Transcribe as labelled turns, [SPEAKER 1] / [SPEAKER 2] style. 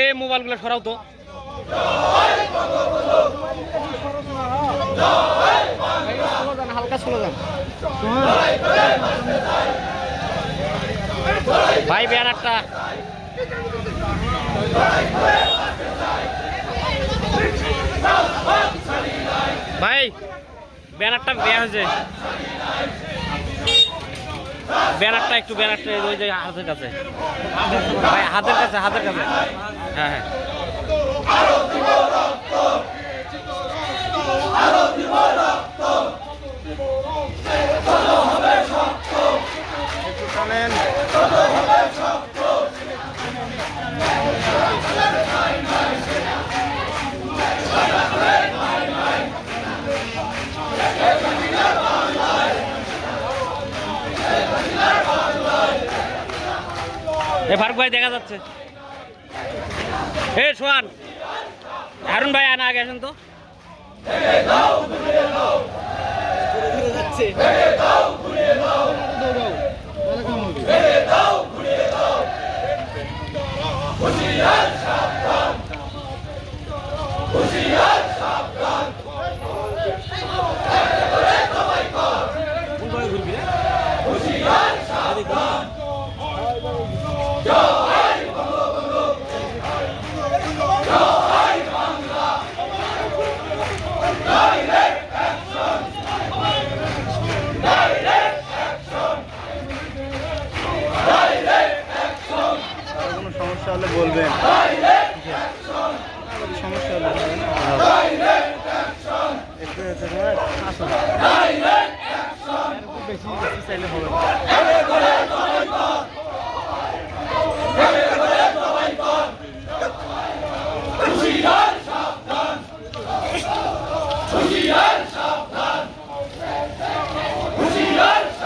[SPEAKER 1] এ মোবাইলগুলো সরাও তো। হালকা চলে যান ভাই ব্যানারটা ভাই ব্যানারটা বেয়া হয়েছে। ব্যানারটা একটু ব্যানারটা ওই যে হাতের কাছে। হাতের কাছে হাতের কাছে। হ্যাঁ হ্যাঁ। এ ফারুক ভাই দেখা যাচ্ছে। এ সোহান। হারুন ভাই আনা আগে আসেন তো।
[SPEAKER 2] কোনো সমস্যা হলে বলবেন সমস্যা হলে বেশি চাইলে হবে না।